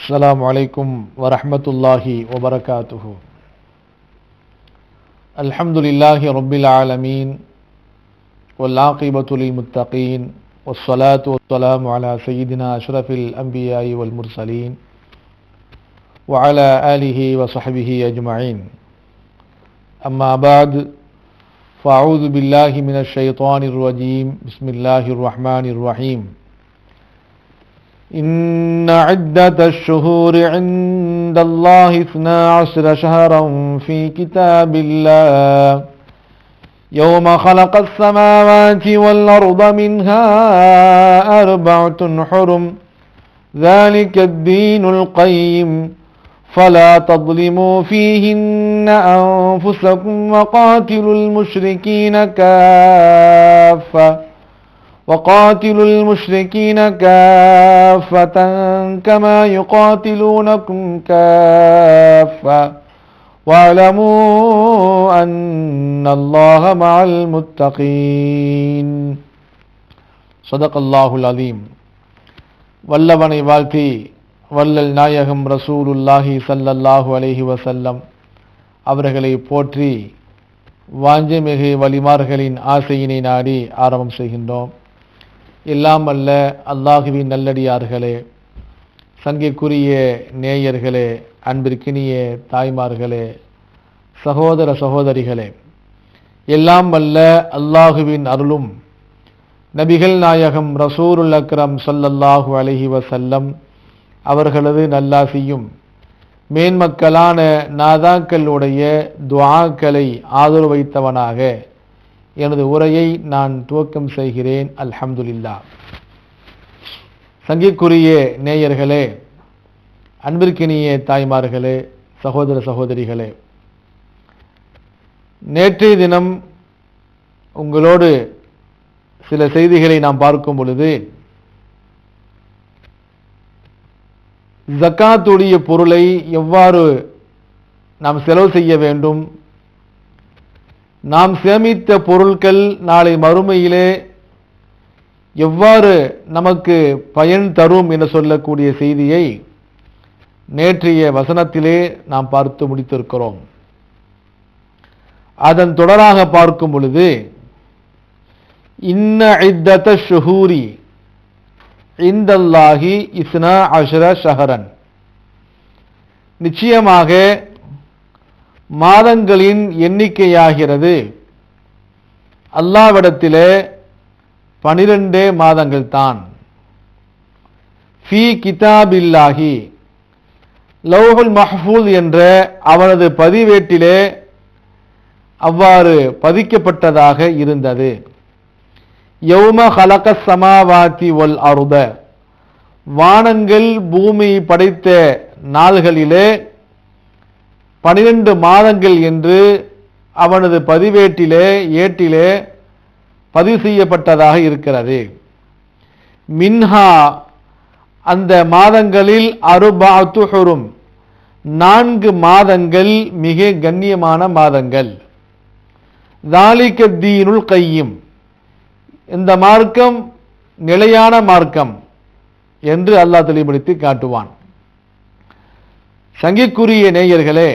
السلام عليكم ورحمة الله وبركاته. الحمد لله رب العالمين والعاقبة للمتقين والصلاة والسلام على سيدنا أشرف الأنبياء والمرسلين وعلى آله وصحبه أجمعين. أما بعد فأعوذ بالله من الشيطان الرجيم. بسم الله الرحمن الرحيم. إن عدة الشهور عند الله اثنا عشر شهرا في كتاب الله. يوم خلق السماوات والأرض منها أربعة حرم. ذلك الدين القيم. فلا تظلموا فيهن أنفسكم وقاتلوا المشركين كافةً. وقاتلوا المشركين كافة كما يقاتلونكم كافة واعلموا أن الله مع المتقين صدق الله العظيم வல்லவனை வாழ்த்தி வல்லல் நாயகம் ரசூலுல்லாஹி ஸல்லல்லாஹு அலைஹி வஸல்லம் அவர்களை போற்றி வாஞ்சமிகு வலிமார்களின் ஆசையினை நாடி ஆரம்பம் செய்கின்றோம் எல்லாம் அல்ல அல்லாஹுவின் நல்லடியார்களே சங்கைக்குரிய நேயர்களே அன்பிற்கினிய தாய்மார்களே சகோதர சகோதரிகளே எல்லாம் வல்ல அல்லாஹுவின் அருளும் நபிகள் நாயகம் ரசூருல் அக்ரம் சொல்லல்லாஹு அலஹி வசல்லம் அவர்களது நல்லாசியும் மேன்மக்களான நாதாக்களுடைய துவாக்களை ஆதரவு வைத்தவனாக எனது உரையை நான் துவக்கம் செய்கிறேன். அல்ஹம்துலில்லா. சங்கிக்குரிய நேயர்களே அன்பிற்கினிய தாய்மார்களே சகோதர சகோதரிகளே நேற்றைய தினம் உங்களோடு சில செய்திகளை நாம் பார்க்கும் பொழுது ஜக்காத்துடைய பொருளை எவ்வாறு நாம் செலவு செய்ய வேண்டும் நாம் சேமித்த பொருட்கள் நாளை மறுமையிலே எவ்வாறு நமக்கு பயன் தரும் என சொல்லக்கூடிய செய்தியை நேற்றைய வசனத்திலே நாம் பார்த்து முடித்திருக்கிறோம். அதன் தொடராக பார்க்கும் பொழுது இன்ன இத்தத ஷுஹூரி இந்தல்லாஹி இஸ்னா அஷர ஷஹரன். நிச்சயமாக மாதங்களின் எண்ணிக்கையாகிறது. அல்லாவிடத்திலே பனிரெண்டே மாதங்கள் தான் ஃபி கிதாபில்லாஹி. லௌஹுல் மஹ்பூல் என்ற அவனது பதிவேட்டிலே அவ்வாறு பதிக்கப்பட்டதாக இருந்தது. யௌம ஹலக சமாவாத்தி ஒல் அருத. வானங்கள் பூமி படைத்த நாள்களிலே பனிரெண்டு மாதங்கள் என்று அவனது பதிவேட்டிலே ஏட்டிலே பதிவு செய்யப்பட்டதாக இருக்கிறது. மின்ஹா அந்த மாதங்களில் அருபாத்துஹுரும் நான்கு மாதங்கள் மிக கண்ணியமான மாதங்கள். தாலிக தீனுல் கையும் இந்த மார்க்கம் நிலையான மார்க்கம் என்று அல்லாஹ் தெளிவுபடுத்தி காட்டுவான். சங்கிக்குரிய நேயர்களே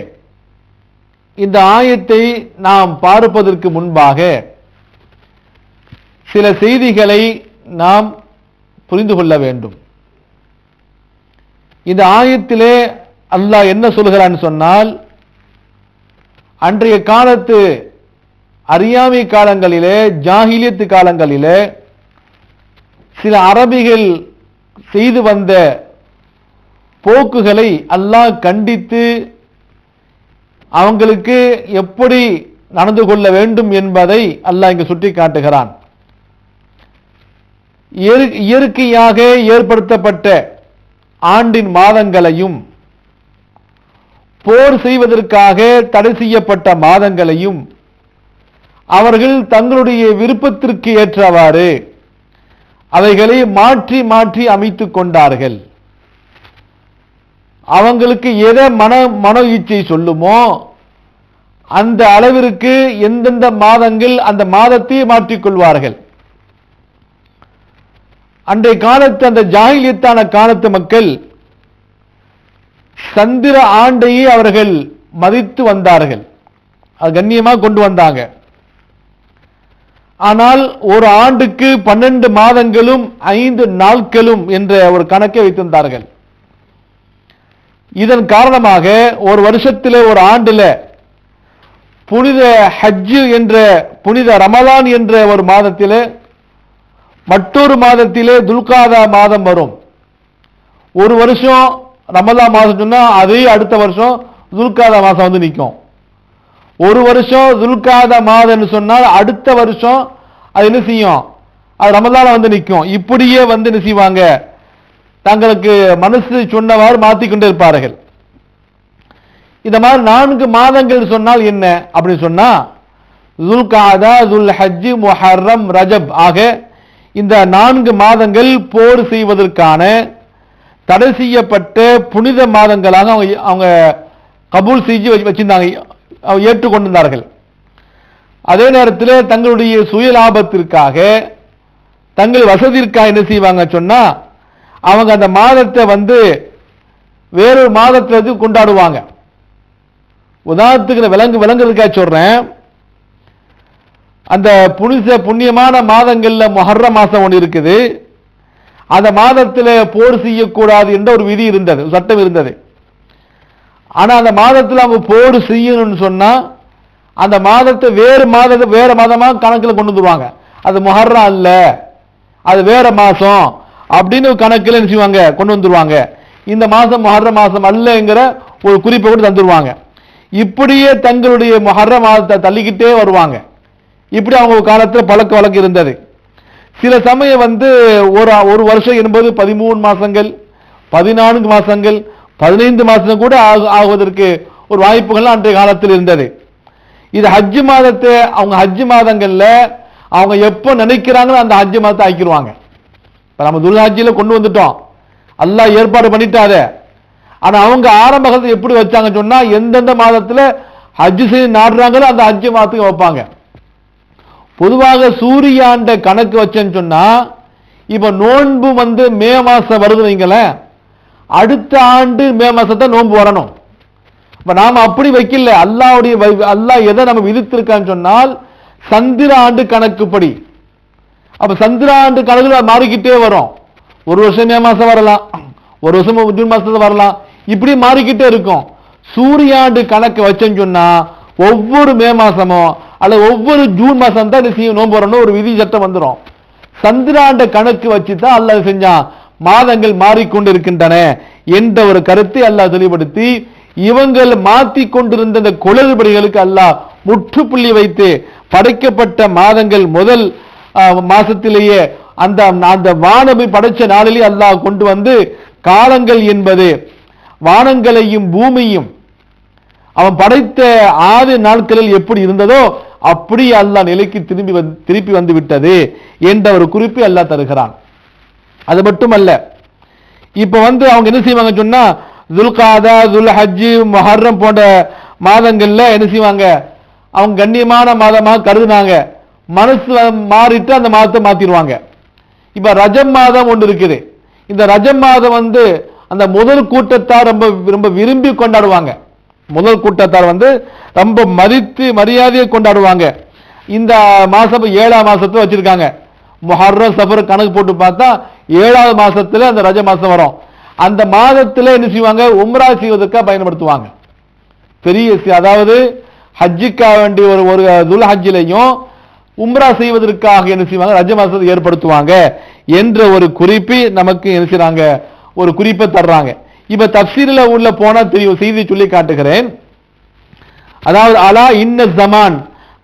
இந்த ஆயத்தை நாம் பார்ப்பதற்கு முன்பாக சில செய்திகளை நாம் புரிந்து கொள்ள வேண்டும். இந்த ஆயத்திலே அல்லாஹ் என்ன சொல்கிறான்னு சொன்னால் அன்றைய காலத்து அறியாமை காலங்களிலே ஜாகிலியத்து காலங்களிலே சில அரபிகள் செய்து வந்த போக்குகளை அல்லாஹ் கண்டித்து அவங்களுக்கு எப்படி நடந்து கொள்ள வேண்டும் என்பதை அல்லாஹ் இங்கு சுட்டி காட்டுகிறான். இயற்கையாக ஏற்படுத்தப்பட்ட ஆண்டின் மாதங்களையும் போர் செய்வதற்காக தடை செய்யப்பட்ட மாதங்களையும் அவர்கள் தங்களுடைய விருப்பத்திற்கு ஏற்றவாறு அவைகளை மாற்றி மாற்றி அமைத்துக் கொண்டார்கள். அவங்களுக்கு எதை மன மன இச்சை சொல்லுமோ அந்த அளவிற்கு எந்தெந்த மாதங்கள் அந்த மாதத்தை மாற்றிக்கொள்வார்கள் அன்றைய காலத்து அந்த ஜாகிலியத்தான காலத்து மக்கள் சந்திர ஆண்டையே அவர்கள் மதித்து வந்தார்கள். அது கண்ணியமாக கொண்டு வந்தாங்க. ஆனால் ஒரு ஆண்டுக்கு பன்னெண்டு மாதங்களும் ஐந்து நாட்களும் என்ற ஒரு கணக்கை வைத்திருந்தார்கள். இதன் காரணமாக ஒரு வருஷத்தில் ஒரு ஆண்டுல புனித ஹஜ்ஜு என்ற புனித ரமலான் என்ற ஒரு மாதத்தில் மற்றொரு மாதத்திலே துல்காதா மாதம் வரும். ஒரு வருஷம் ரமலா மாதம் சொன்னால் அதே அடுத்த வருஷம் துல்காதா மாதம் வந்து நிற்கும். ஒரு வருஷம் துல்காதா மாதம்னு சொன்னால் அடுத்த வருஷம் அது என்ன செய்யும்? அது ரமலான வந்து நிற்கும். இப்படியே வந்து என்ன செய்வாங்க? தங்களுக்கு மனசு சொன்னவாறு மாற்றிக்கொண்டே இருப்பார்கள். இந்த மாதிரி நான்கு மாதங்கள் சொன்னால் என்ன? அப்படின்னு சொன்னா துல்காதா துல் ஹஜ்ஜி முஹர்ரம் ரஜப் ஆக இந்த நான்கு மாதங்கள் போர் செய்வதற்கான தடை செய்யப்பட்ட புனித மாதங்களாக அவங்க அவங்க கபூல் செஞ்சு வச்சு- வச்சிருந்தாங்க அவங்க ஏற்றுக்கொண்டிருந்தார்கள். அதே நேரத்தில் தங்களுடைய சுய லாபத்திற்காக தங்கள் வசதிற்காக என்ன செய்வாங்க சொன்னா அவங்க அந்த மாதத்தை வந்து வேறொரு மாதத்துல கொண்டாடுவாங்க. உதாரணத்துக்கு நான் விலங்கு விலங்குறதுக்காக சொல்கிறேன் அந்த புனித புண்ணியமான மாதங்களில் மொஹர்ற மாதம் ஒன்று இருக்குது. அந்த மாதத்தில் போர் செய்யக்கூடாது என்ற ஒரு விதி இருந்தது சட்டம் இருந்தது. ஆனால் அந்த மாதத்தில் அவங்க போர் செய்யணும்னு சொன்னால் அந்த மாதத்தை வேறு மாதத்தை வேறு மாதமாக கணக்கில் கொண்டு வந்துடுவாங்க அது மொஹர்ரா அல்ல. அது வேறு மாதம். அப்படின்னு கணக்கில் என்ன செய்வாங்க கொண்டு வந்துருவாங்க. இந்த மாதம் மொஹர்ர மாதம் அல்லங்கிற ஒரு குறிப்பை கூட தந்துருவாங்க. இப்படியே தங்களுடைய மொஹர்ர மாதத்தை தள்ளிக்கிட்டே வருவாங்க. இப்படி அவங்க காலத்தில் பழக்க வழக்கம் இருந்தது. சில சமயம் வந்து ஒரு ஒரு வருஷம் என்பது பதிமூணு மாதங்கள் பதினான்கு மாதங்கள் பதினைந்து மாதம் கூட ஆகு- ஆகுவதற்கு ஒரு வாய்ப்புகள் அன்றைய காலத்தில் இருந்தது. இது ஹஜ்ஜு மாதத்தை அவங்க ஹஜ்ஜு மாதங்களில் அவங்க எப்போ நினைக்கிறாங்களோ அந்த ஹஜ்ஜு மாதத்தை ஆக்கிடுவாங்க இப்போ நம்ம துல்ஹாஜியில் கொண்டு வந்துட்டோம். அல்லாஹ் ஏற்பாடு பண்ணிட்டாரு. ஆனால் அவங்க ஆரம்ப காலத்தில் எப்படி வச்சாங்க சொன்னால் எந்தெந்த மாதத்தில் ஹஜ்ஜு செய்ய நாடுறாங்களோ அந்த ஹஜ்ஜு மாதத்துக்கு வைப்பாங்க. பொதுவாக சூரியாண்ட கணக்கு வச்சேன்னு சொன்னால் இப்போ நோன்பு வந்து மே மாதம் வருது வைங்களேன் அடுத்த ஆண்டு மே மாதத்தை நோன்பு வரணும். இப்போ நாம் அப்படி வைக்கல. அல்லாவுடைய வை- அல்லாஹ் எதை நம்ம விதித்திருக்கான்னு சொன்னால் சந்திர ஆண்டு கணக்குப்படி. அப்ப சந்திர ஆண்டு கணக்குல மாறிக்கிட்டே வரும். ஒரு வருஷம் மே மாசம் வரலாம். ஒரு வருஷம் ஜூன் மாசத்துல வரலாம். இப்படி மாறிக்கிட்டே இருக்கும். சூரியாண்டு கணக்கு வச்சேன்னு சொன்னா ஒவ்வொரு மே மாசமும் அல்லது ஒவ்வொரு ஜூன் மாசம் தான் என்ன செய்யும். நோன்பு வரணும் ஒரு விதி சட்டம் வந்துடும் சந்திராண்ட கணக்கு வச்சு தான் அல்லாஹ் செஞ்சான்? மாதங்கள் மாறிக்கொண்டு இருக்கின்றன என்ற ஒரு கருத்தை அல்லாஹ் தெளிவுபடுத்தி இவங்கள் மாத்தி கொண்டிருந்த இந்த குளறுபடிகளுக்கு அல்லாஹ் முற்றுப்புள்ளி வைத்து படைக்கப்பட்ட மாதங்கள் முதல் மாசத்திலேயே அந்த அந்த வானமை படைச்ச நாளிலே அல்லாஹ் கொண்டு வந்து காலங்கள் என்பது வானங்களையும் பூமியும் அவன் படைத்த ஆறு நாட்களில் எப்படி இருந்ததோ அப்படி அல்லாஹ் நிலைக்கு திரும்பி வந்து திருப்பி வந்து விட்டது என்ற ஒரு குறிப்பை அல்லாஹ் தருகிறான். அது மட்டுமல்ல இப்ப வந்து அவங்க என்ன செய்வாங்க சொன்னா துல்காதா துல் ஹஜ்ஜு மொஹர்ரம் போன்ற மாதங்கள்ல என்ன செய்வாங்க? அவங்க கண்ணியமான மாதமாக கருதுனாங்க. மனசு மாறிட்டு அந்த மாதத்தை மாத்திடுவாங்க. இப்ப ரஜம் மாதம் ஒன்று இருக்குது. இந்த ரஜம் மாதம் வந்து அந்த முதல் கூட்டத்தார் ரொம்ப ரொம்ப விரும்பி கொண்டாடுவாங்க. முதல் கூட்டத்தார் வந்து ரொம்ப மதித்து மரியாதையை கொண்டாடுவாங்க. இந்த மாசம் ஏழாம் மாசத்தை வச்சிருக்காங்க. மொஹர்ரம் சஃபர் கணக்கு போட்டு பார்த்தா ஏழாவது மாசத்துல அந்த ரஜ மாசம் வரும். அந்த மாதத்துல என்ன செய்வாங்க? உம்ரா செய்வதற்காக பயன்படுத்துவாங்க. பெரிய அதாவது ஹஜ்ஜிக்காக வேண்டிய ஒரு ஒரு துல் ஹஜ்ஜிலையும் உம்ரா செய்வதற்காக என்ன செய்வாங்க? ரஜ மாசத்தை ஏற்படுத்துவாங்க என்ற ஒரு குறிப்பை நமக்கு என்ன செய்றாங்க? ஒரு குறிப்பை தர்றாங்க. இப்ப தப்சீரில் உள்ள போனா தெரியும் செய்தி சொல்லி காட்டுகிறேன். அதாவது அலா இன்ன ஜமான்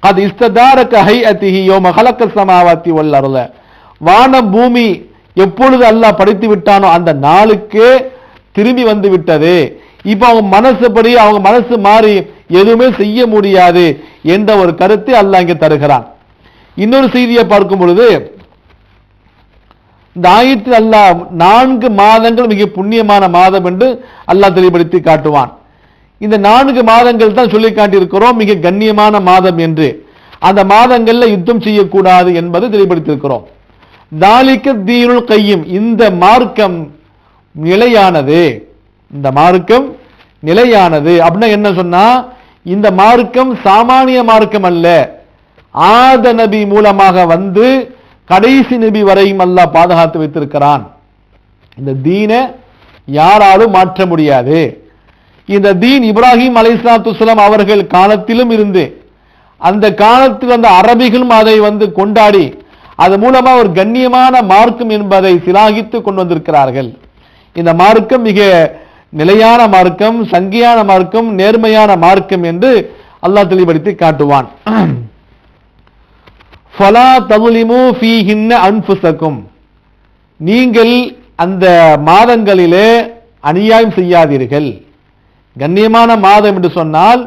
அது இஸ்ததாரக ஹை அத்திஹியோ மகலக்க சமாவாத்தி வல் வானம் பூமி எப்பொழுது அல்லாஹ் படித்து விட்டானோ அந்த நாளுக்கு திரும்பி வந்து விட்டது. இப்ப அவங்க மனசுப்படி அவங்க மனசு மாறி எதுவுமே செய்ய முடியாது என்ற ஒரு கருத்தை அல்லாஹ் இங்கே தருகிறான். இன்னொரு செய்தியை பார்க்கும் பொழுது இந்த ஆயிரத்தில் அல்லாஹ் நான்கு மாதங்கள் மிக புண்ணியமான மாதம் என்று அல்லாஹ் தெளிவுபடுத்தி காட்டுவான். இந்த நான்கு மாதங்கள் தான் சொல்லி காட்டியிருக்கிறோம் மிக கண்ணியமான மாதம் என்று. அந்த மாதங்கள்ல யுத்தம் செய்யக்கூடாது என்பதை தெளிவுபடுத்தியிருக்கிறோம். தாலிக்க தீருள் கையும் இந்த மார்க்கம் நிலையானது. இந்த மார்க்கம் நிலையானது. அப்படின்னா என்ன சொன்னா இந்த மார்க்கம் சாமானிய மார்க்கம் அல்ல. ஆத நபி மூலமாக வந்து கடைசி நபி வரையும் அல்லாஹ் பாதுகாத்து வைத்திருக்கிறான். இந்த தீனை யாராலும் மாற்ற முடியாது. இந்த தீன் இப்ராஹிம் அலைசாத்துசலம் அவர்கள் காலத்திலும் இருந்து அந்த காலத்தில் அந்த அரபிகளும் அதை வந்து கொண்டாடி அது மூலமா ஒரு கண்ணியமான மார்க்கம் என்பதை சிலாகித்து கொண்டு வந்திருக்கிறார்கள். இந்த மார்க்கம் மிக நிலையான மார்க்கம் சங்கியான மார்க்கம் நேர்மையான மார்க்கம் என்று அல்லாஹ் தெளிவுபடுத்தி காட்டுவான். ஃபலா தகுலிமு ஃபீஹின்ன அன்புசக்கும் நீங்கள் அந்த மாதங்களிலே அநியாயம் செய்யாதீர்கள். கண்ணியமான மாதம் என்று சொன்னால்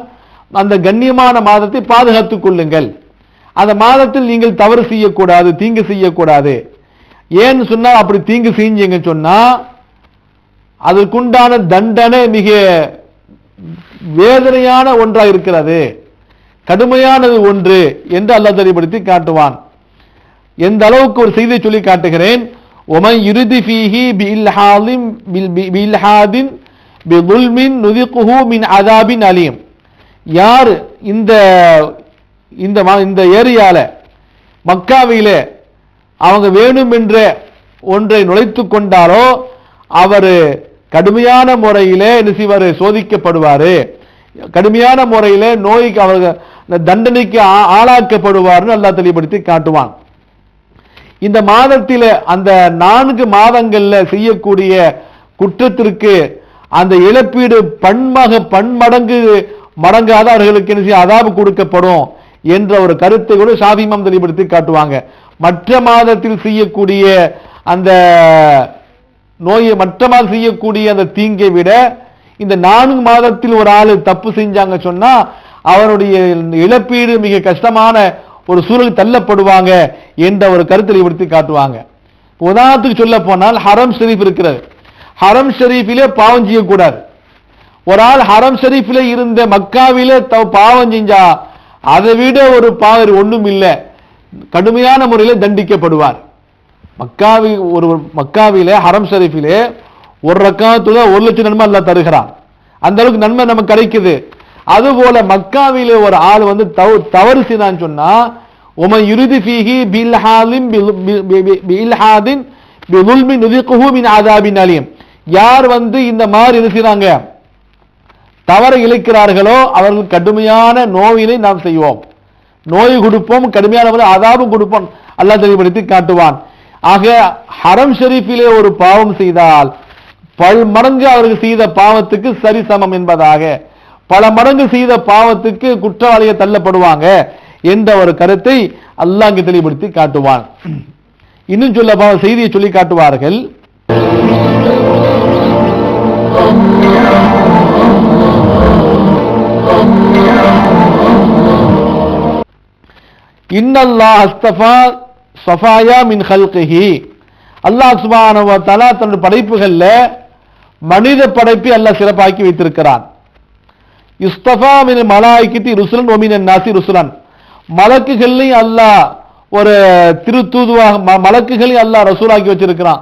அந்த கண்ணியமான மாதத்தை பாதுகாத்துக் கொள்ளுங்கள். அந்த மாதத்தில் நீங்கள் தவறு செய்யக்கூடாது தீங்கு செய்யக்கூடாது. ஏன்னு சொன்னால் அப்படி தீங்கு செஞ்சீங்கன்னு சொன்னா அதற்குண்டான தண்டனை மிக வேதனையான ஒன்றாக இருக்கிறது கடுமையானது ஒன்று என்று அல்லாஹ் தெளிவுபடுத்தி காட்டுவான். எந்த அளவுக்கு ஒரு செய்தியை சொல்லி காட்டுகிறேன் ஒமன் இறுதி ஃபீஹி பில்ஹாலிம் பில்ஹாதின் பிதுல்மின் நுதிக்குஹு மின் அதாபின் அலியம் யார் இந்த இந்த இந்த ஏரியால மக்காவிலே அவங்க வேணும் என்ற ஒன்றை நுழைத்து கொண்டாரோ அவர் கடுமையான முறையிலே என்ன செய்வார்? சோதிக்கப்படுவார். கடுமையான முறையில் நோய்க்கு அவர்கள் தண்டனைக்கு ஆ- ஆளாக்கப்படுவார்னு அல்லாஹ் தெளிவுபடுத்தி காட்டுவான். இந்த மாதத்தில் அந்த நான்கு மாதங்கள்ல செய்யக்கூடிய குற்றத்திற்கு அந்த இழப்பீடு பன்மக பன்மடங்கு மடங்காத அவர்களுக்கு என்ன அதாபு கொடுக்கப்படும் என்ற ஒரு கருத்தை கூட சாபிமம் தெளிவுபடுத்தி காட்டுவாங்க. மற்ற மாதத்தில் செய்யக்கூடிய அந்த நோயை மற்ற மாதம் செய்யக்கூடிய அந்த தீங்கை விட இந்த நான்கு மாதத்தில் ஒரு ஆள் தப்பு செஞ்சாங்க சொன்னா அவருடைய இழப்பீடு மிக கஷ்டமான ஒரு சூழல் தள்ளப்படுவாங்க என்ற ஒரு கருத்தில் வெளிப்படுத்தி காட்டுவாங்க. உதாரணத்துக்கு சொல்ல போனால் ஹரம் ஷெரீஃப் இருக்கிறது. ஹரம் ஷெரீஃபிலே பாவம் செய்யக்கூடாது. ஒரு ஆள் ஹரம் ஷெரீஃபில் இருந்த மக்காவிலே த- பாவம் செஞ்சா அதை விட ஒரு பாவர் ஒன்றும் இல்லை. கடுமையான முறையில் தண்டிக்கப்படுவார். மக்காவி ஒரு மக்காவிலே ஹரம் ஷெரீஃபிலே ஒரு ரக்காத்துல ஒரு லட்சம் நன்மை அல்ல தருகிறான். அந்த அளவுக்கு நன்மை நமக்கு கிடைக்குது. அதுபோல மக்காவிலே ஒரு ஆள் வந்து தவ- தவறு செய்தான்னு சொன்னா உம இறுதி ஃபீஹி பில்ஹாலின் பில்ஹாதின் பிதுல்மி நுதிக்குஹு ஆதாபின் அலியம் யார் வந்து இந்த மாதிரி என்ன செய்றாங்க? தவறு இழைக்கிறார்களோ அவர்கள் கடுமையான நோயினை நாம் செய்வோம். நோய் கொடுப்போம் கடுமையான முறையில் அதாபும் கொடுப்போம். அல்லாஹ் தெளிவுபடுத்தி காட்டுவான். ஆக ஹரம் ஷெரீஃபிலே ஒரு பாவம் செய்தால் பல் மடங்கு அவர்கள் செய்த பாவத்துக்கு சரி சமம் என்பதாக பல மடங்கு செய்த பாவத்துக்கு குற்றவாளியை தள்ளப்படுவாங்க என்ற ஒரு கருத்தை அல்லாஹ் இங்கு தெளிவுபடுத்தி காட்டுவான். இன்னும் சொல்ல போன செய்தியை சொல்லி காட்டுவார்கள். இன்னல்லாஹ் அஸ்தபா சஃபாயா மின் ஹல்கஹி அல்லாஹ் சுப்ஹானஹு தலா தன்னுடைய படைப்புகள்ல மனித படைப்பை அல்லாஹ் சிறப்பாக்கி வைத்திருக்கிறான். இஸ்தஃபா மின் மலாய்க்கத்தி ருசுலன் ஒமினன் நாசி ருசுலன். மலக்குகள்லையும் அல்லாஹ் ஒரு திருத்தூதுவாக ம- மலக்குகளையும் அல்லாஹ் ரசூலாக்கி வச்சிருக்கிறான்.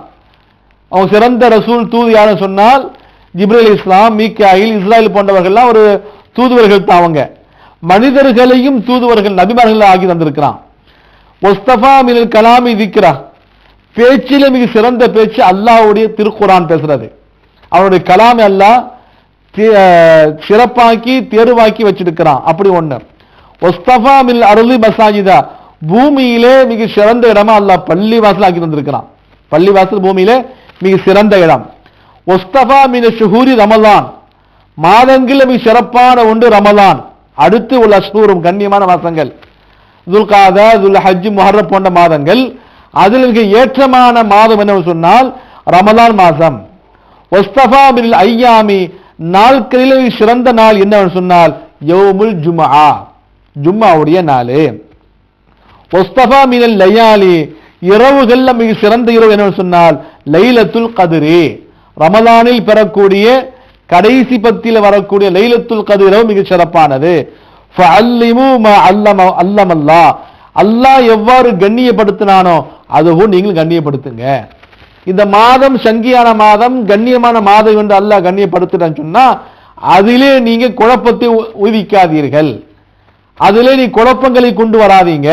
அவங்க சிறந்த ரசூல் தூது யாருன்னு சொன்னால் ஜிப்ரேல் இஸ்லாம் மீக்காயில் இஸ்ராயல் போன்றவர்கள்லாம் ஒரு தூதுவர்கள் தான் அவங்க. மனிதர்களையும் தூதுவர்கள் நபிமார்கள் ஆகி தந்திருக்கிறான். ஒஸ்தபா மின் கலாமி திக்ரா. பேச்சில மிக சிறந்த பேச்சு அல்லாஹ்வுடைய திருக்குரான் பேசுறது. அவனுடைய கலாமி அல்லாஹ் சிறப்பாக்கி தேர்வாக்கி வச்சிருக்கிறான். அப்படி ஒண்ணு. ஒஸ்தபா மில் அருளி மசாஜிதா. பூமியிலே மிக சிறந்த இடமா அல்லாஹ் பள்ளி வாசல் ஆக்கி தந்திருக்கிறான். பள்ளி வாசல் பூமியிலே மிக சிறந்த இடம். ஒஸ்தபா மின ஷுஹூரி ரமலான். மாதங்களில் மிக சிறப்பான ஒன்று ரமலான். அடுத்து உள்ள அஷ்னூரும் கண்ணியமான மாதங்கள். துல்காதா துல் ஹஜ் முஹர்ரம் போன்ற மாதங்கள். அதில் மிக ஏற்றமான மாதம் என்ன சொன்னால் ரமலான் மாதம். ஒஸ்தபா மில் ஐயாமி நாட்களில் மிக சிறந்த நாள் என்னவென்று சொன்னால் யோமுல் ஜும்ஆ. ஜும்மாவுடைய நாள். ஒஸ்தபா மினல் லையாலி. இரவுகள்ல மிக சிறந்த இரவு என்னவென்று சொன்னால் லைலத்துல் கதிரி. ரமலானில் பெறக்கூடிய கடைசி பத்தியில் வரக்கூடிய லைலத்துல் கதிரவு மிக சிறப்பானது. அல்லம அல்லமல்லா. அல்லாஹ் எவ்வாறு கண்ணியப்படுத்தினானோ அதுவும் நீங்கள் கண்ணியப்படுத்துங்க. இந்த மாதம் சங்கியான மாதம் கண்ணியமான மாதம் என்று அல்லாஹ் கண்ணியப்படுத்துறான்னு சொன்னா அதிலே நீங்க குழப்பத்தை உ- உதிக்காதீர்கள் அதிலே நீ குழப்பங்களை கொண்டு வராதீங்க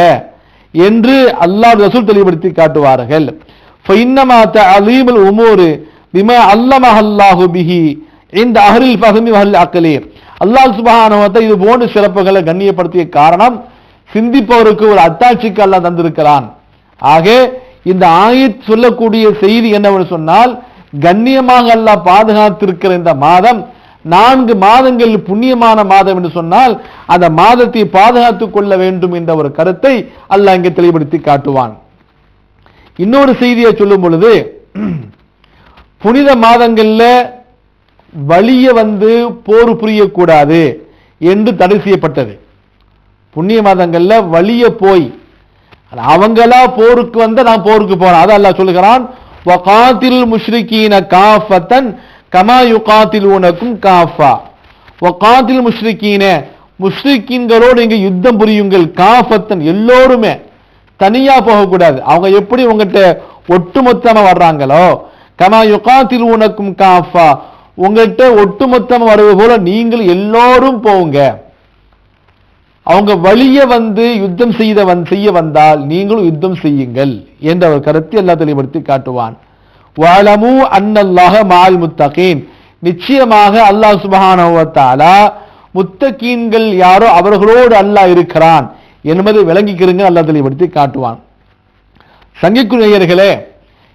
என்று அல்லாஹ் ரசூல் தெளிவுபடுத்தி காட்டுவார்கள். ஃபைன்னமா தஅலீமுல் உமூர் பிமா அல்லமஹ அல்லாஹு பிஹி இந்த அஹரில் பகுமி வஹல் அக்கலே அல்லாஹ் சுபஹானவத்தை இது போன்ற சிறப்புகளை கண்ணியப்படுத்திய காரணம் சிந்திப்பவருக்கு ஒரு அத்தாட்சிக்கு அல்லாஹ் தந்திருக்கிறான். ஆக இந்த ஆயத் சொல்லக்கூடிய செய்தி என்னவென்று சொன்னால் கண்ணியமாக அல்லாஹ் பாதுகாத்திருக்கிற இந்த மாதம் நான்கு மாதங்கள் புண்ணியமான மாதம் என்று சொன்னால் அந்த மாதத்தை பாதுகாத்துக் கொள்ள வேண்டும் என்ற ஒரு கருத்தை அல்லாஹ் இங்கே தெளிவுபடுத்தி காட்டுவான். இன்னொரு செய்தியை சொல்லும் பொழுது புனித மாதங்கள்ல வழிய வந்து போர் புரியக்கூடாது என்று தடை செய்யப்பட்டது. புண்ணிய மாதங்கள்ல வழிய போய் அவங்களா போருக்கு வந்தா நான் போருக்கு போறேன். அதான் அல்லாஹ் சொல்லுகிறான் வகாத்தில் முஷ்ரிகீன காஃபத்தன் கமா யுகாத்தில் உனக்கும் காஃபா. வகாத்தில் முஷ்ரிகீன முஷ்ரிக்கீன்களோடு இங்க யுத்தம் புரியுங்கள். காஃபத்தன் எல்லோருமே தனியா போகக்கூடாது. அவங்க எப்படி உங்ககிட்ட ஒட்டுமொத்தமா வர்றாங்களோ கமா யுகாத்திலூனக்கும் காஃபா. உங்கள்கிட்ட ஒட்டுமொத்தமா வருவது போல நீங்கள் எல்லோரும் போங்க. அவங்க வழிய வந்து யுத்தம் செய்த வந் செய்ய வந்தால் நீங்களும் யுத்தம் செய்யுங்கள் என்ற ஒரு கருத்தை எல்லாம் தெளிவுபடுத்தி காட்டுவான். வளமு அன்னல்லாக மால் முத்தகீன். நிச்சயமாக அல்லாஹ் சுப்ஹானஹு முத்தகீன்கள் யாரோ அவர்களோடு அல்லாஹ் இருக்கிறான் என்பதை விளங்கிக்கிறங்க அல்லாஹ் தெளிவுபடுத்தி காட்டுவான். சங்கிக்குரியர்களே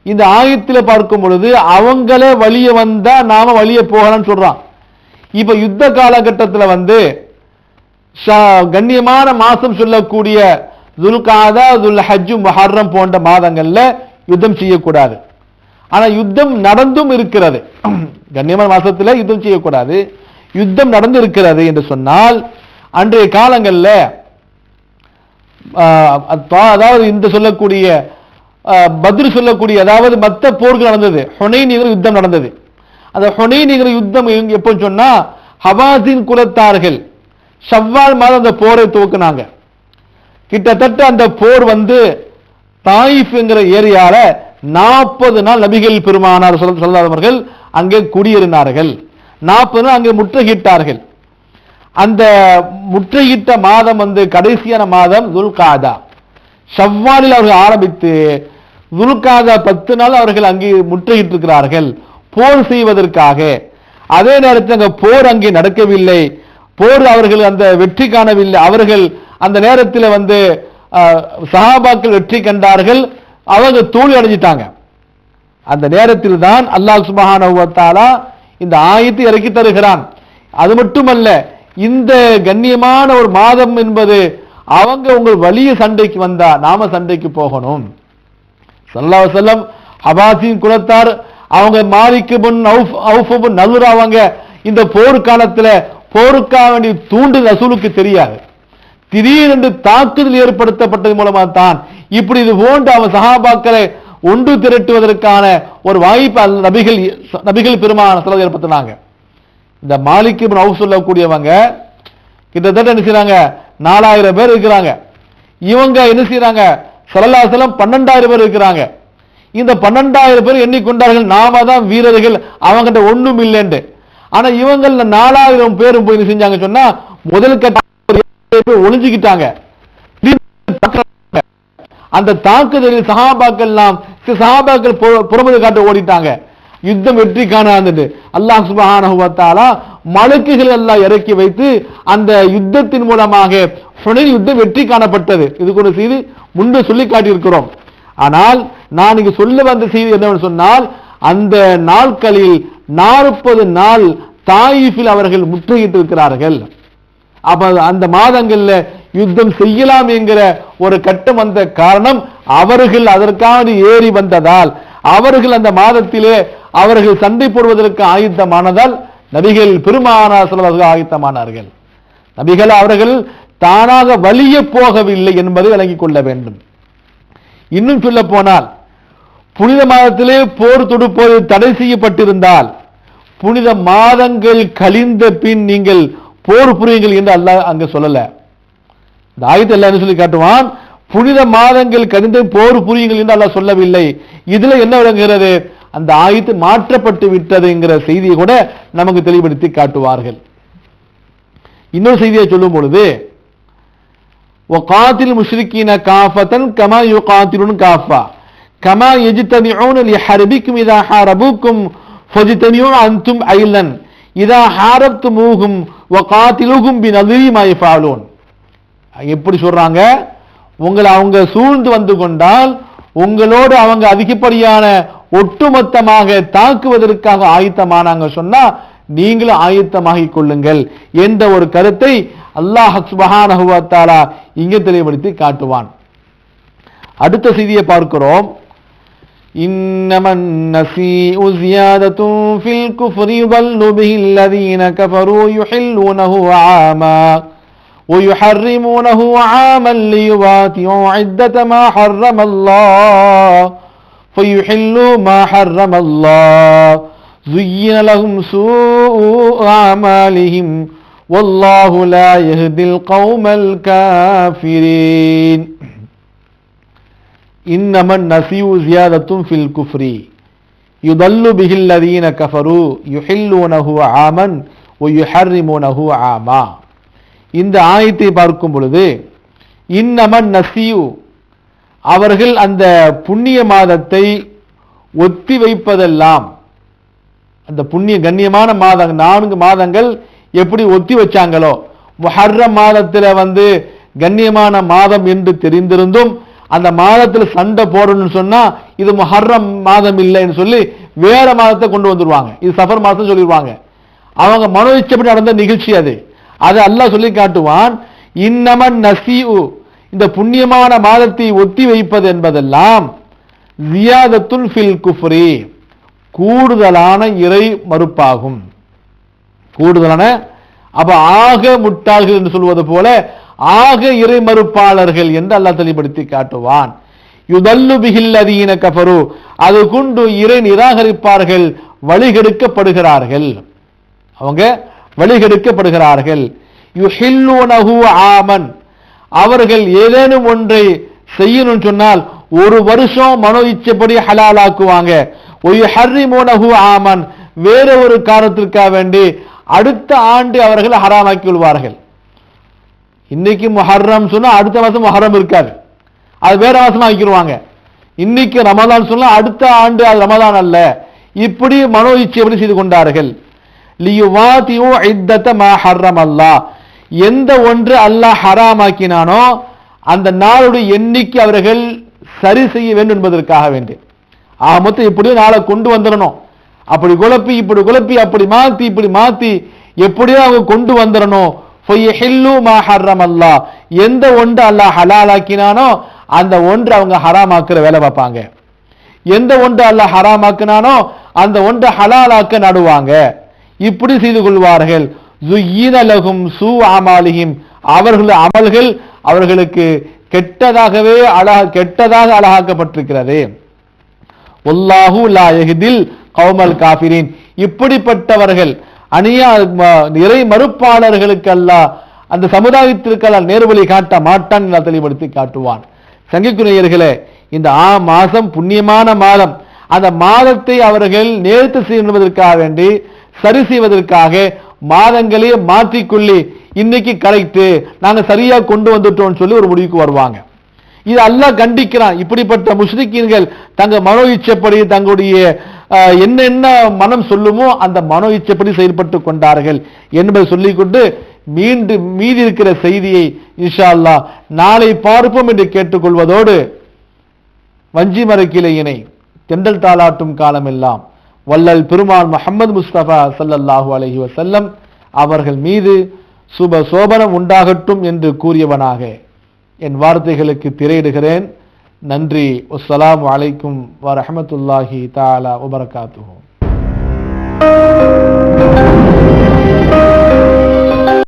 இந்த ஆயத்தில் பார்க்கும் பொழுது அவங்களே வழிய வந்தா நாம வழிய போகலாம்னு சொல்றான். இப்ப யுத்த காலகட்டத்தில் வந்து கண்ணியமான மாசம் சொல்லக்கூடிய துல்காதா துல் ஹஜ்ஜு மஹர்ரம் போன்ற மாதங்கள்ல யுத்தம் செய்யக்கூடாது. ஆனா யுத்தம் நடந்தும் இருக்கிறது. கண்ணியமான மாசத்துல யுத்தம் செய்யக்கூடாது. யுத்தம் நடந்து இருக்கிறது என்று சொன்னால் அன்றைய காலங்கள்ல அதாவது இந்த சொல்லக்கூடிய ஆஹ், சொல்லக்கூடிய அதாவது மத்த போர்கள் நடந்தது. ஹொனைனிகிற யுத்தம் நடந்தது. அந்த ஹொனைனிகிற யுத்தம் எப்போ சொன்னா ஹவாசின் குலத்தார்கள் ஷவ்வால் மாதம் அந்த போரை துவக்குனாங்க. கிட்டத்தட்ட அந்த போர் வந்து தாயிஃப்ங்கிற ஏரியால நாற்பது நாள் நபிகள் பெருமானார் சொல் சொல்லாதவர்கள் அங்கே குடியிருந்தார்கள். நாற்பது நாள் அங்கே முற்றுகிட்டார்கள் அந்த முற்றுகிட்ட மாதம் வந்து கடைசியான மாதம் துல்காதா. ஷவ்வாலில் அவர்கள் ஆரம்பித்து துல்காதா பத்து நாள் அவர்கள் அங்கே முற்றுகிட்டிருக்கிறார்கள் போர் செய்வதற்காக. அதே நேரத்தில் அங்கே போர் அங்கே நடக்கவில்லை. போர் அவர்கள் அந்த வெற்றி காணவில்லை. அவர்கள் அந்த நேரத்தில் வந்து சஹாபாக்கள் வெற்றி கண்டார்கள். அவங்க தோல்வி அடைஞ்சிட்டாங்க. அந்த நேரத்தில் தான் அல்லாஹ் சுப்ஹானஹு இந்த ஆயத்தை இறக்கி தருகிறான். அது மட்டுமல்ல இந்த கண்ணியமான ஒரு மாதம் என்பது அவங்க உங்கள் வலிய சண்டைக்கு வந்தா நாம சண்டைக்கு போகணும். சல்லா செல்லம் ஹபாசின் குலத்தார் அவங்க மாலிக்கு முன் அவுஃபு நலுர் அவங்க இந்த போர் காலத்தில் போருக்காக வேண்டிய தூண்டு ரசூலுக்கு தெரியாது. திடீரென்று தாக்குதல் ஏற்படுத்தப்பட்டது மூலமா தான் இப்படி இது போன்ற அவன் சகாபாக்களை ஒன்று திரட்டுவதற்கான ஒரு வாய்ப்பு நபிகள் நபிகள் பெருமான செலவு ஏற்படுத்தினாங்க. இந்த மாளிகை அவு சொல்லக்கூடியவங்க கிட்டத்தட்ட என்ன செய்யறாங்க நாலாயிரம் பேர் இருக்கிறாங்க. இவங்க என்ன செய்யறாங்க சலல்லாசலம் பன்னெண்டாயிரம் பேர் இருக்கிறாங்க. இந்த பன்னெண்டாயிரம் பேர் எண்ணிக்கொண்டார்கள். நாம தான் வீரர்கள். அவங்ககிட்ட ஒண்ணும் இல்லைன்ட்டு. ஆனா இவங்கள நாலாயிரம் பேரும் போய் செஞ்சாங்க சொன்னா முதல் கட்ட ஒளிஞ்சுக்கிட்டாங்க. அந்த தாக்குதலில் சஹாபாக்கள் எல்லாம் சஹாபாக்கள் புறமுது காட்ட ஓடிட்டாங்க. யுத்தம் வெற்றி காணாது அல்லாஹ் சுப்ஹானஹு வ மலக்குகள் எல்லாம் இறக்கி வைத்து அந்த யுத்தத்தின் மூலமாக ஹுனைன் யுத்தம் வெற்றி காணப்பட்டது. இதுக்கு ஒரு செய்தி முன்பு சொல்லி காட்டியிருக்கிறோம். ஆனால் நான் இங்கு சொல்ல வந்த செய்தி என்னவென்று சொன்னால் அந்த நாட்களில் நாற்பது நாள் தாயிஃபில் அவர்கள் முற்றுகிட்டு இருக்கிறார்கள் அப்ப அந்த மாதங்கள்ல யுத்தம் செய்யலாம் என்கிற ஒரு கட்டம் வந்த காரணம் அவர்கள் அதற்காக ஏறி வந்ததால் அவர்கள் அந்த மாதத்திலே அவர்கள் சண்டை போடுவதற்கு ஆயுத்தமானதால் நபிகள் பெருமானார் ஆயுத்தமானார்கள். நபிகள் அவர்கள் தானாக வலிய போகவில்லை என்பதை விளங்கிக் கொள்ள வேண்டும். இன்னும் சொல்ல போனால் புனித மாதத்திலே போர் தொடுப்பது தடை செய்யப்பட்டிருந்தால் புனித மாதங்கள் கழிந்த பின் நீங்கள் போர் புரியுங்கள் என்று அல்லாஹ் அங்க சொல்லல. இந்த ஆயத்தை எல்லாம் சொல்லி காட்டுவான்? புனித மாதங்கள் கழிந்த போர் புரியுங்கள் என்று அல்லாஹ் சொல்லவில்லை. இதுல என்ன விளங்குகிறது? அந்த ஆயத்து மாற்றப்பட்டு விட்டதுங்கிற செய்தியை கூட நமக்கு தெளிவுபடுத்தி காட்டுவார்கள். இன்னொரு செய்தியை சொல்லும் பொழுது காத்தில் முஷ்ரிக்கின காஃபத்தன் கமா யோ காத்திலுன் காஃபா. கமா எஜித்தமியூன் லி ஹர்பிக்கும் இதா ஹாரபுக்கும் ஃபஜித்தமியூன் அந்தும் ஐலன் இதா ஹாரப்து மூகும் வகாத்திலுகும் பின் அதிரி மாயிஃபாலோன் எப்படி சொல்றாங்க? உங்களை அவங்க சூழ்ந்து வந்து கொண்டால் உங்களோடு அவங்க அதிகப்படியான ஒட்டுமொத்தமாக தாக்குவதற்காக ஆயத்தமானாங்க சொன்னா நீங்களும் ஆயத்தமாகிக் கொள்ளுங்கள். என்ற ஒரு கருத்தை அல்லாஹ் சுபஹானஹுவத்தாலா இங்கே தெளிவுபடுத்தி காட்டுவான். அடுத்த செய்தியை பார்க்கிறோம். إنما النسيء زيادة في الكفر يضل به الذين كفروا يحلونه عاما ويحرمونه عاما ليواتعوا عدة ما حرم الله فيحلوا ما حرم الله. زين لهم سوء أعمالهم والله لا يهدي القوم الكافرين. இன்னமன் நசியூ ஜியாதத்தும் ஃபில் குஃப்ரி யுதல்லு பிஹில்லதீன கஃபரு யுஹில்லூனஹு ஆமன் ஒ யுஹர்ரிமூனஹு ஆமா இந்த ஆயத்தை பார்க்கும் பொழுது இன்னமன் நசியூ அவர்கள் அந்த புண்ணிய மாதத்தை ஒத்தி வைப்பதெல்லாம் அந்த புண்ணிய கண்ணியமான மாதம் நான்கு மாதங்கள் எப்படி ஒத்தி வச்சாங்களோ முஹர்ர மாதத்தில் வந்து கண்ணியமான மாதம் என்று தெரிந்திருந்தும் அந்த மாதத்தில் சண்டை போடணும்னு சொன்னா இது முஹர்ரம் மாதம் இல்லைன்னு சொல்லி வேற மாதத்தை கொண்டு வந்துருவாங்க. இது சஃபர் மாதம் சொல்லிடுவாங்க அவங்க மனோ இச்சப்படி நடந்த நிகழ்ச்சி அது. அது அல்லாஹ் சொல்லி காட்டுவான் இன்னமன் நசிஉ. இந்த புண்ணியமான மாதத்தை ஒத்தி வைப்பது என்பதெல்லாம் ஜியாதத்துல் ஃபில் குஃப்ரி கூடுதலான இறை மறுப்பாகும். கூடுதலான அப்ப ஆக முட்டாள்கள் என்று சொல்வது போல ஆக இறை மறுப்பாளர்கள் என்று அல்லாஹ் தெளிவுபடுத்தி காட்டுவான். யுதல்லு பிகில்லதீன கபரு அது கொண்டு இறை நிராகரிப்பார்கள் வழிகெடுக்கப்படுகிறார்கள். அவங்க வழிகெடுக்கப்படுகிறார்கள். யுஹில்லுனஹு ஆமன். அவர்கள் ஏதேனும் ஒன்றை செய்யணும்னு சொன்னால் ஒரு வருஷம் மனோ இச்சைப்படி ஹலாலாக்குவாங்க. ஒய் ஆமன். வேற ஒரு காரணத்திற்காக வேண்டி அடுத்த ஆண்டு அவர்கள் ஹராமாக்கி கொள்வார்கள் இன்னைக்கு முஹர்ரம் சொன்னா அடுத்த மாசம் முஹர்ரம் இருக்காது. அது வேற மாசமா ஆக்கிடுவாங்க இன்னைக்கு ரமதான் சொன்னா அடுத்த ஆண்டு அது ரமதான் அல்ல. இப்படி மனோ இச்சை எப்படி செய்து கொண்டார்கள். லியுவாதியு இத்தத மா ஹர்ரம் அல்லாஹ் எந்த ஒன்று அல்லாஹ் ஹராமாக்கினானோ அந்த நாளுடைய எண்ணிக்கை அவர்கள் சரி செய்ய வேண்டும் என்பதற்காக வேண்டி. ஆக மொத்தம் இப்படியும் நாளை கொண்டு வந்துடணும். அப்படி குழப்பி இப்படி குழப்பி அப்படி மாத்தி இப்படி மாத்தி எப்படியோ அவங்க கொண்டு வந்துடணும். ஃபயஹில்லு மா ஹர்ரம் அல்லாஹ் எந்த ஒன்று அல்லாஹ் ஹலாலாக்கினானோ அந்த ஒன்று அவங்க ஹராமாக்குற வேலை பார்ப்பாங்க. எந்த ஒன்று அல்லாஹ் ஹராமாக்குனானோ அந்த ஒன்று ஹலாலாக்க நடுவாங்க. இப்படி செய்து கொள்வார்கள். ஜுய்யின சு சூ அமாலிஹிம். அவர்கள் அமல்கள் அவர்களுக்கு கெட்டதாகவே அழகா கெட்டதாக அழகாக்கப்பட்டிருக்கிறது. ஒல்லாஹு லா எஹிதில் கௌமல் காஃபிரின். இப்படிப்பட்டவர்கள் அணியா நிறை இறை மறுப்பாளர்களுக்கு அல்ல அந்த சமுதாயத்திற்கு அல்லாஹ் நேர்வழி காட்ட மாட்டான் என தெளிவுபடுத்தி காட்டுவான். சங்கிக்குரியர்களே இந்த ஆ மாதம் புண்ணியமான மாதம். அந்த மாதத்தை அவர்கள் நேர்த்து செய்வதற்காக வேண்டி சரி செய்வதற்காக மாதங்களையே மாற்றிக்கொள்ளி இன்னைக்கு கலைத்து நாங்கள் சரியா கொண்டு வந்துட்டோம்னு சொல்லி ஒரு முடிவுக்கு வருவாங்க. இது அல்லாஹ் கண்டிக்கிறான். இப்படிப்பட்ட முஸ்லிக்கீன்கள் தங்க மனோ இச்சப்படி தங்களுடைய என்னென்ன மனம் சொல்லுமோ அந்த மனோ இச்சப்படி செயல்பட்டு கொண்டார்கள் என்பதை சொல்லிக்கொண்டு மீண்டும் மீதி இருக்கிற செய்தியை இன்ஷா அல்லாஹ் நாளை பார்ப்போம் என்று கேட்டுக்கொள்வதோடு வஞ்சி மரக்கிளையினை தெண்டல் தாளாட்டும் காலமெல்லாம் வல்லல் பெருமான் முகமது முஸ்தபா சல்லல்லாஹு அலஹி வசல்லம் அவர்கள் மீது சுப சோபனம் உண்டாகட்டும் என்று கூறியவனாக. என் வார்த்தைகளுக்கு திரையிடுகிறேன். நன்றி. அஸ்லாம் அலைக்கும் வரமத்துல்லாஹி தாலா வபரகாத்துஹு.